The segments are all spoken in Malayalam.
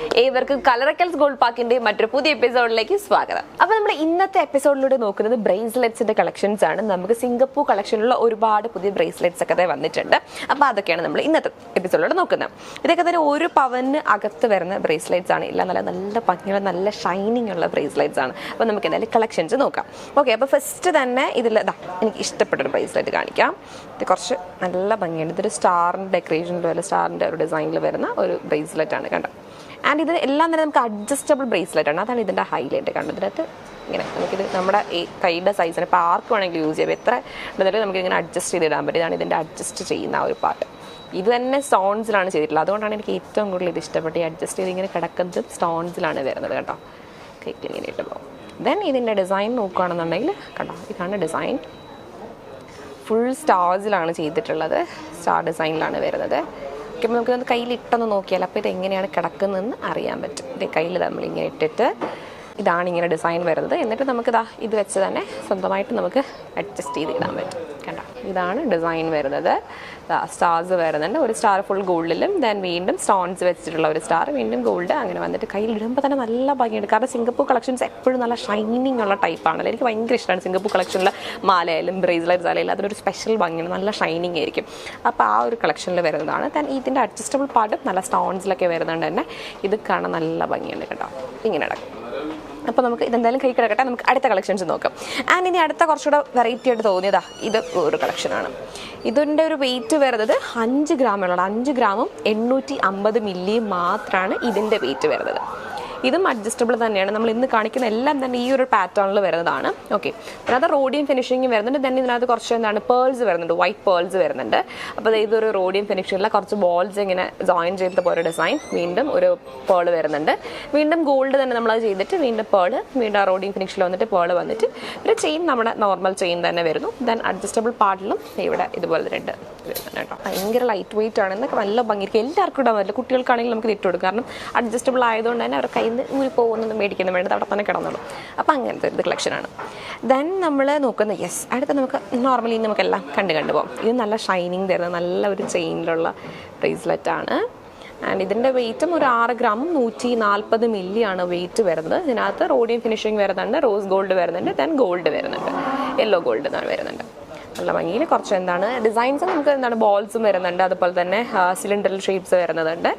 ഏവർക്കും കളറക്കൽസ് ഗോൾഡ് പാക്കിന്റെ മറ്റൊരു പുതിയ എപ്പിസോഡിലേക്ക് സ്വാഗതം. അപ്പൊ നമ്മൾ ഇന്നത്തെ എപ്പിസോഡിലൂടെ നോക്കുന്നത് ബ്രേസ്ലെറ്റ്സിന്റെ കളക്ഷൻസ് ആണ്. നമുക്ക് സിംഗപ്പൂർ കളക്ഷനിലുള്ള ഒരുപാട് പുതിയ ബ്രേസ്ലെറ്റ്സ് ഒക്കെ വന്നിട്ടുണ്ട്. അപ്പൊ അതൊക്കെയാണ് നമ്മൾ ഇന്നത്തെ എപ്പിസോഡിലൂടെ നോക്കുന്നത്. ഇതൊക്കെ തന്നെ ഒരു പവന് അകത്ത് വരുന്ന ബ്രേസ്ലെറ്റ്സ് ആണ്. ഇല്ല നല്ല നല്ല ഭംഗിയുള്ള നല്ല ഷൈനിങ് ഉള്ള ബ്രേസ്ലെറ്റ്സ് ആണ്. അപ്പൊ നമുക്ക് എന്തായാലും കളക്ഷൻസ് നോക്കാം. ഓക്കെ അപ്പൊ ഫസ്റ്റ് തന്നെ ഇതിൽ ഇതാ എനിക്ക് ഇഷ്ടപ്പെട്ട ഒരു ബ്രേസ്ലെറ്റ് കാണിക്കാം. ഇത് കുറച്ച് നല്ല ഭംഗിയുണ്ട്. ഇതൊരു സ്റ്റാറിന്റെ ഡെക്കറേഷനിൽ പോലെ സ്റ്റാറിന്റെ ഒരു ഡിസൈനിൽ വരുന്ന ഒരു ബ്രേസ്ലെറ്റ് ആണ്. കണ്ടോ? ആൻഡ് ഇത് എല്ലാം തന്നെ നമുക്ക് അഡ്ജസ്റ്റബിൾ ബ്രേസ്ലെറ്റ് ആണ്. അതാണ് ഇതിന്റെ ഹൈലൈറ്റ് കാരണം ഇതിനകത്ത് ഇങ്ങനെ നമുക്കിത് നമ്മുടെ ഈ കൈയുടെ സൈസിന് ഇപ്പോൾ ആർക്ക് വേണമെങ്കിലും യൂസ് ചെയ്യാം. എത്ര ഉണ്ടെങ്കിലും നമുക്ക് ഇങ്ങനെ അഡ്ജസ്റ്റ് ചെയ്ത് ഇടാൻ പറ്റും. ഇതാണ് ഇതിന്റെ അഡ്ജസ്റ്റ് ചെയ്യുന്ന ആ ഒരു പാർട്ട് ഇത് തന്നെ സ്റ്റോൺസിലാണ് ചെയ്തിട്ടുള്ളത്. അതുകൊണ്ടാണ് എനിക്ക് ഏറ്റവും കൂടുതൽ ഇത് ഇഷ്ടപ്പെട്ട് ഈ അഡ്ജസ്റ്റ് ചെയ്ത് ഇങ്ങനെ കിടക്കുന്നത് സ്റ്റോൺസിലാണ് വരുന്നത് കേട്ടോ. കേക്കിൽ ഇങ്ങനെ ഇട്ട് പോകും. ദെൻ ഇതിന്റെ ഡിസൈൻ നോക്കുകയാണെന്നുണ്ടെങ്കിൽ കണ്ടോ ഇതാണ് ഡിസൈൻ ഫുൾ സ്റ്റാർസിലാണ് ചെയ്തിട്ടുള്ളത്. സ്റ്റാർ ഡിസൈനിലാണ് വരുന്നത്. ഓക്കെ നമുക്ക് ഇതൊന്ന് കയ്യിൽ ഇട്ടെന്ന് നോക്കിയാൽ അപ്പോൾ ഇത് എങ്ങനെയാണ് കിടക്കുന്നതെന്ന് അറിയാൻ പറ്റും. ഇത് കയ്യിൽ നമ്മൾ ഇങ്ങനെ ഇട്ടിട്ട് ഇതാണ് ഇങ്ങനെ ഡിസൈൻ വരുന്നത്. എന്നിട്ട് നമുക്കിതാ ഇത് വെച്ച് തന്നെ സ്വന്തമായിട്ട് നമുക്ക് അഡ്ജസ്റ്റ് ചെയ്ത് ഇടാൻ പറ്റും. ഇതാണ് ഡിസൈൻ വരുന്നത്. സ്റ്റാർസ് വരുന്നുണ്ട്. ഒരു സ്റ്റാർ ഫുൾ ഗോൾഡിലും ദെൻ വീണ്ടും സ്റ്റോൺസ് വെച്ചിട്ടുള്ള ഒരു സ്റ്റാർ വീണ്ടും ഗോൾഡ് അങ്ങനെ വന്നിട്ട് കയ്യിൽ ഇടുമ്പോൾ തന്നെ നല്ല ഭംഗിയുണ്ട്. കാരണം സിംഗപ്പൂർ കളക്ഷൻസ് എപ്പോഴും നല്ല ഷൈനിങ് ഉള്ള ടൈപ്പാണല്ലോ എനിക്ക് ഭയങ്കര ഇഷ്ടമാണ് സിംഗപ്പൂർ കളക്ഷനിലെ മാലയായാലും ബ്രേസ്ലെറ്റ്സ് ആയാലും അതിനൊരു സ്പെഷ്യൽ ഭംഗിയാണ് നല്ല ഷൈനിങ് ആയിരിക്കും. അപ്പോൾ ആ ഒരു കളക്ഷനിൽ വരുന്നതാണ്. ദെൻ ഇതിന്റെ അഡ്ജസ്റ്റബിൾ പാർട്ടും നല്ല സ്റ്റോൺസിലൊക്കെ വരുന്നുണ്ട് തന്നെ. ഇത് കാണാൻ നല്ല ഭംഗിയുണ്ട് കേട്ടോ. ഇങ്ങനെ കിടക്കും അപ്പോൾ നമുക്ക് ഇതെന്തായാലും കൈ കിടക്കട്ടെ. നമുക്ക് അടുത്ത കളക്ഷൻസ് നോക്കാം. ആൻഡ് ഇനി അടുത്ത കുറച്ചുകൂടെ വെറൈറ്റി ആയിട്ട് തോന്നിയതാ ഇത് ഒരു കളക്ഷനാണ് ഇതിന്റെ ഒരു വെയിറ്റ് വരുന്നത് അഞ്ച് ഗ്രാമുള്ള അഞ്ച് ഗ്രാമും എണ്ണൂറ്റി അമ്പത് മില്ലിയും മാത്രമാണ് ഇതിന്റെ വെയിറ്റ് വരുന്നത്. ഇതും അഡ്ജസ്റ്റബിൾ തന്നെയാണ്. നമ്മൾ ഇന്ന് കാണിക്കുന്ന എല്ലാം തന്നെ ഈ ഒരു പാറ്റേണിൽ വരുന്നതാണ്. ഓക്കെ അതിനകത്ത് റോഡിയം ഫിനിഷിംഗും വരുന്നുണ്ട്. തന്നെ ഇതിനകത്ത് കുറച്ച് എന്താണ് പേൾസ് വരുന്നുണ്ട്. വൈറ്റ് പേൾസ് വരുന്നുണ്ട്. അപ്പോൾ ഇതൊരു റോഡിയം ഫിനിഷിങ്ങിലെ കുറച്ച് ബോൾസ് ഇങ്ങനെ ജോയിൻ ചെയ്ത പോലെ ഡിസൈൻ വീണ്ടും ഒരു പേൾ വരുന്നുണ്ട്. വീണ്ടും ഗോൾഡ് തന്നെ നമ്മളത് ചെയ്തിട്ട് വീണ്ടും പേൾ വീണ്ടും ആ റോഡിയം ഫിനിഷിൽ വന്നിട്ട് പേൾ വന്നിട്ട് ഒരു ചെയിൻ നമ്മുടെ നോർമൽ ചെയിൻ തന്നെ വരുന്നു. ദെൻ അഡ്ജസ്റ്റബിൾ പാർട്ടിലും ഇവിടെ ഇതുപോലെ രണ്ട് കേട്ടോ. ഭയങ്കര ലൈറ്റ് വെയിറ്റ് ആണ് എന്നൊക്കെ നല്ല ഭംഗിയിരിക്കും എല്ലാവർക്കും ഇടാൻ പറ്റില്ല. കുട്ടികൾക്കാണെങ്കിൽ നമുക്ക് ഇത് ഇട്ട് കൊടുക്കും. കാരണം അഡ്ജസ്റ്റബിൾ ആയതുകൊണ്ട് തന്നെ അവർ കയ്യിൽ നിന്ന് ഊരി പോകുന്നൊന്നും മേടിക്കുന്നു വേണ്ട അവിടെ തന്നെ കിടന്നുള്ളൂ അപ്പോൾ അങ്ങനത്തെ ഒരു കളക്ഷനാണ് ദെൻ നമ്മൾ നോക്കുന്നത് യെസ് അടുത്ത നമുക്ക് നോർമലി നമുക്കെല്ലാം കണ്ട് കണ്ടു പോകും. ഇത് നല്ല ഷൈനിങ് തരുന്ന നല്ല ഒരു ചെയിനിലുള്ള ബ്രേസ്ലെറ്റ് ആണ്. ആൻഡ് ഇതിന്റെ വെയിറ്റും ഒരു ആറ് ഗ്രാം നൂറ്റി നാൽപ്പത് മില്ലി ആണ് വെയിറ്റ് വരുന്നത്. ഇതിനകത്ത് റോഡിയം ഫിനിഷിങ് വരുന്നുണ്ട് റോസ് ഗോൾഡ് വരുന്നുണ്ട് ദെൻ ഗോൾഡ് വരുന്നുണ്ട്. യെല്ലോ ഗോൾഡ് എന്നാണ് വരുന്നുണ്ട് നല്ല ഭംഗിയിൽ കുറച്ച് എന്താണ് ഡിസൈൻസ് നമുക്ക് എന്താണ് ബോൾസും വരുന്നുണ്ട്. അതുപോലെ തന്നെ സിലിണ്ടറിൽ ഷേപ്സ് വരുന്നതുണ്ട്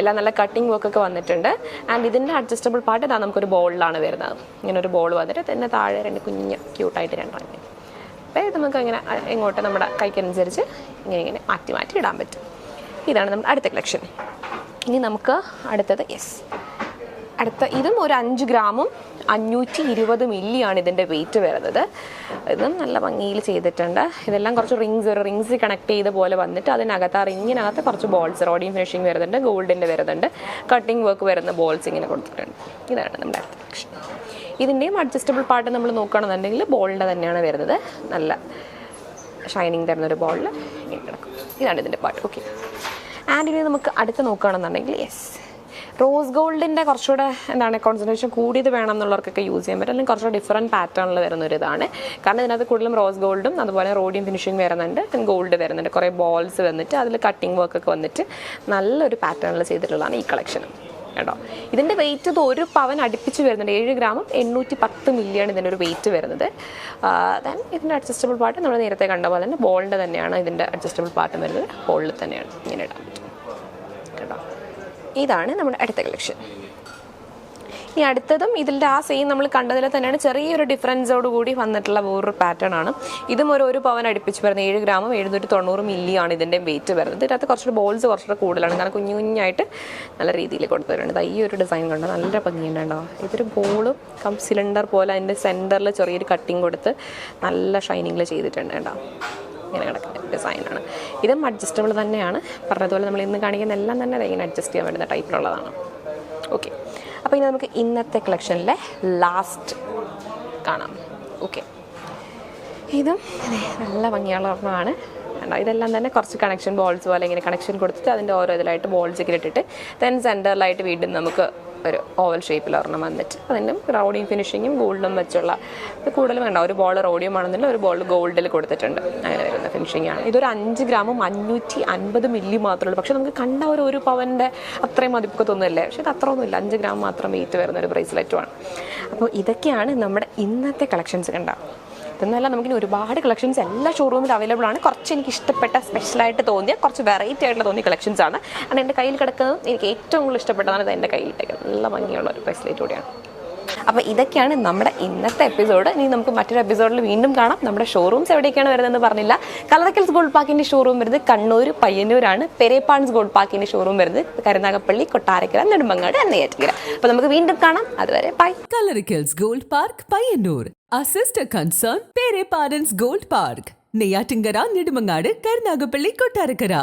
എല്ലാം നല്ല കട്ടിംഗ് വർക്ക് ഒക്കെ വന്നിട്ടുണ്ട്. ആൻഡ് ഇതിന്റെ അഡ്ജസ്റ്റബിൾ പാർട്ട് ഇതാ നമുക്കൊരു ബോളിലാണ് വരുന്നത്. ഇങ്ങനെ ഒരു ബോൾ വന്നിട്ട് തന്നെ താഴെ രണ്ട് കുഞ്ഞ് ക്യൂട്ടായിട്ട് രണ്ടെണ്ണം അപ്പോൾ ഇത് നമുക്ക് ഇങ്ങനെ ഇങ്ങോട്ട് നമ്മുടെ കൈക്കനുസരിച്ച് ഇങ്ങനെ ഇങ്ങനെ മാറ്റി മാറ്റി ഇടാൻ പറ്റും. ഇതാണ് നമ്മുടെ അടുത്ത കളക്ഷൻ ഇനി നമുക്ക് അടുത്തത് യെസ് അടുത്ത ഇതും ഒരു അഞ്ച് ഗ്രാമും അഞ്ഞൂറ്റി ഇരുപത് മില്ലിയാണ് ഇതിന്റെ വെയിറ്റ് വരുന്നത്. ഇതും നല്ല ഭംഗിയിൽ ചെയ്തിട്ടുണ്ട്. ഇതെല്ലാം കുറച്ച് റിങ്സ് ഒരു റിങ്സ് കണക്ട് ചെയ്ത പോലെ വന്നിട്ട് അതിനകത്ത് ആ റിങ്ങിനകത്ത് കുറച്ച് ബോൾസ് റോഡിയം ഫിനിഷിങ് വരുന്നുണ്ട് ഗോൾഡിന്റെ വരുന്നുണ്ട്. കട്ടിങ് വർക്ക് വരുന്ന ബോൾസ് ഇങ്ങനെ കൊടുത്തിട്ടുണ്ട്. ഇതാണ് നമ്മുടെ അടുത്ത ഇതിന്റെയും അഡ്ജസ്റ്റബിൾ പാർട്ട് നമ്മൾ നോക്കുകയാണെന്നുണ്ടെങ്കിൽ ബോളിന്റെ തന്നെയാണ് വരുന്നത്. നല്ല ഷൈനിങ് തരുന്ന ഒരു ബോളിൽ ഇങ്ങനെ കിടക്കും. ഇതാണ് ഇതിന്റെ പാർട്ട് ഓക്കെ ആൻഡ് ഇനി നമുക്ക് അടുത്ത് നോക്കുകയാണെന്നുണ്ടെങ്കിൽ യെസ് റോസ് ഗോൾഡിന്റെ കുറച്ചുകൂടെ എന്താണ് കോൺസെൻട്രേഷൻ കൂടിയത് വേണം എന്നുള്ളവർക്കൊക്കെ യൂസ് ചെയ്യാൻ പറ്റും. അല്ലെങ്കിൽ കുറച്ചുകൂടെ ഡിഫറന്റ് പാറ്റേണിൽ വരുന്ന ഒരു ഇതാണ്. കാരണം ഇതിനകത്ത് കൂടുതലും റോസ് ഗോൾഡും അതുപോലെ റോഡിയം ഫിനിഷിങ് വരുന്നുണ്ട്. ഗോൾഡ് വരുന്നുണ്ട്. കുറേ ബോൾസ് വന്നിട്ട് അതിൽ കട്ടിങ് വർക്ക് ഒക്കെ വന്നിട്ട് നല്ലൊരു പാറ്റേണിൽ ചെയ്തിട്ടുള്ളതാണ് ഈ കളക്ഷൻ കേട്ടോ. ഇതിന്റെ വെയിറ്റ് ഇത് ഒരു പവൻ അടുപ്പിച്ച് വരുന്നുണ്ട്. ഏഴ് ഗ്രാമും എണ്ണൂറ്റി പത്ത് മില്ലിയാണ് ഇതിന്റെ ഒരു വെയിറ്റ് വരുന്നത്. ദെൻ ഇതിന്റെ അഡ്ജസ്റ്റബിൾ പാർട്ട് നമ്മൾ നേരത്തെ കണ്ട പോലെ തന്നെ ബോളിന്റെ തന്നെയാണ് ഇതിന്റെ അഡ്ജസ്റ്റബിൾ പാർട്ട് വരുന്നത്. ബോളിൽ തന്നെയാണ്. ഇങ്ങനെ ഇടാൻ പറ്റും. ഇതാണ് നമ്മുടെ അടുത്ത കളക്ഷൻ ഇനി അടുത്തതും ഇതിന്റെ ആ സെയിം നമ്മൾ കണ്ടതിൽ തന്നെയാണ് ചെറിയൊരു ഡിഫറൻസോട് കൂടി വന്നിട്ടുള്ള വേറൊരു പാറ്റേൺ ആണ്. ഇതും ഒരു ഒരു പവൻ അടുപ്പിച്ച് വരുന്നത്. ഏഴ് ഗ്രാമും എഴുന്നൂറ്റി തൊണ്ണൂറ് മില്ലിയാണ് ഇതിന്റെ വെയിറ്റ് വരുന്നത്. ഇതിനകത്ത് കുറച്ചുകൂടി ബോൾസ് കുറച്ചുകൂടെ കൂടുതലാണ്. കാരണം കുഞ്ഞു കുഞ്ഞായിട്ട് നല്ല രീതിയിൽ കൊടുത്തിട്ടുണ്ട്. ഈ ഒരു ഡിസൈൻ കൊണ്ട്? നല്ല ഭംഗിയുണ്ടോ ഇതൊരു ബോളും കം സിലിണ്ടർ പോലെ അതിന്റെ സെന്ററിൽ ചെറിയൊരു കട്ടിങ് കൊടുത്ത് നല്ല ഷൈനിങ്ങിൽ ചെയ്തിട്ടുണ്ട് കേട്ടോ. ഇങ്ങനെ കിടക്കുന്ന ഡിസൈനാണ് ഇതും അഡ്ജസ്റ്റബിൾ തന്നെയാണ്. പറഞ്ഞതുപോലെ നമ്മൾ ഇന്ന് കാണിക്കുന്ന എല്ലാം തന്നെ ഇങ്ങനെ അഡ്ജസ്റ്റ് ചെയ്യാൻ പറ്റുന്ന ടൈപ്പിലുള്ളതാണ് ഓക്കെ അപ്പോൾ ഇനി നമുക്ക് ഇന്നത്തെ കളക്ഷനിലെ ലാസ്റ്റ് കാണാം. ഓക്കെ ഇതും നല്ല ഭംഗിയുള്ള ഒരെണ്ണമാണ് കണ്ടോ? ഇതെല്ലാം തന്നെ കുറച്ച് കണക്ഷൻ ബോൾസ് പോലെ ഇങ്ങനെ കണക്ഷൻ കൊടുത്തിട്ട് അതിന്റെ ഓരോ ഇതിലായിട്ട് ബോൾസ് ഒക്കെ ഇട്ടിട്ട് ദെൻ സെന്ററിലായിട്ട് വീണ്ടും നമുക്ക് ഒരു ഓവൽ ഷേപ്പിൽ ഒരെണ്ണം വന്നിട്ട് അതിന്റെ റൗഡിയും ഫിനിഷിങ്ങും ഗോൾഡും വെച്ചുള്ള കൂടുതലും വേണ്ട. ഒരു ബോൾ റോഡിയം ആണെന്നുണ്ടെങ്കിൽ ഒരു ബോൾ ഗോൾഡിൽ കൊടുത്തിട്ടുണ്ട്. അങ്ങനെ വരുന്ന ഫിനിഷിംഗ് ആണ്. ഇതൊരു അഞ്ച് ഗ്രാമും അഞ്ഞൂറ്റി അൻപത് മില്ലി മാത്രമേ ഉള്ളൂ. പക്ഷെ നമുക്ക് കണ്ട ഒരു ഒരു പവന്റെ അത്രയും മതിപ്പൊക്കെ തോന്നുന്നില്ലേ? പക്ഷെ ഇത് അത്ര ഒന്നുമില്ല അഞ്ച് ഗ്രാം മാത്രം വെയിറ്റ് വരുന്ന ഒരു ബ്രേസ്ലെറ്റുമാണ് അപ്പോൾ ഇതൊക്കെയാണ് നമ്മുടെ ഇന്നത്തെ കളക്ഷൻസ് കണ്ട? ഇതെന്നല്ല നമുക്കിനി ഒരുപാട് കളക്ഷൻസ് എല്ലാ ഷോറൂമിലും അവൈലബിൾ ആണ്. കുറച്ച് എനിക്ക് ഇഷ്ടപ്പെട്ട സ്പെഷ്യലായിട്ട് തോന്നിയ കുറച്ച് വെറൈറ്റി ആയിട്ടുള്ള തോന്നിയ കളക്ഷൻസ് ആണ്. കാരണം എന്റെ കയ്യിൽ കിടക്കുന്നത് എനിക്ക് ഏറ്റവും കൂടുതൽ ഇഷ്ടപ്പെട്ടതാണ് ഇത് എന്റെ കയ്യിലിട്ടേക്കുന്നത് നല്ല ഭംഗിയുള്ള ഒരു ബ്രേസ്ലെറ്റ് കൂടിയാണ്. അപ്പോൾ ഇതൊക്കെയാണ് നമ്മുടെ ഇന്നത്തെ എപ്പിസോഡ്. ഇനി നമുക്ക് മറ്റൊരു എപ്പിസോഡിൽ വീണ്ടും കാണാം. നമ്മുടെ ഷോറൂംസ് എവിടേക്കാണ് വരുന്നതെന്ന് പറഞ്ഞില്ല. കളറക്കൽസ് ഗോൾഡ് പാർക്കിന്റെ ഷോറൂം വരുന്നത് കണ്ണൂർ പയ്യന്നൂരാണ്. പെരേപ്പാൺസ് ഗോൾഡ് പാർക്കിന്റെ ഷോറൂം വരുന്നത് കരുനാഗപ്പള്ളി കൊട്ടാരക്കര നെടുമ്പങ്ങാട് നെയ്യാറ്റിക്കര അപ്പോൾ നമുക്ക് വീണ്ടും കാണാം. അതുവരെ bye Coloricals gold park Payyanur. Sister concern പേരെ parents gold park. Neyyattinkara Nedumangad Karunagappally Kottarakkara.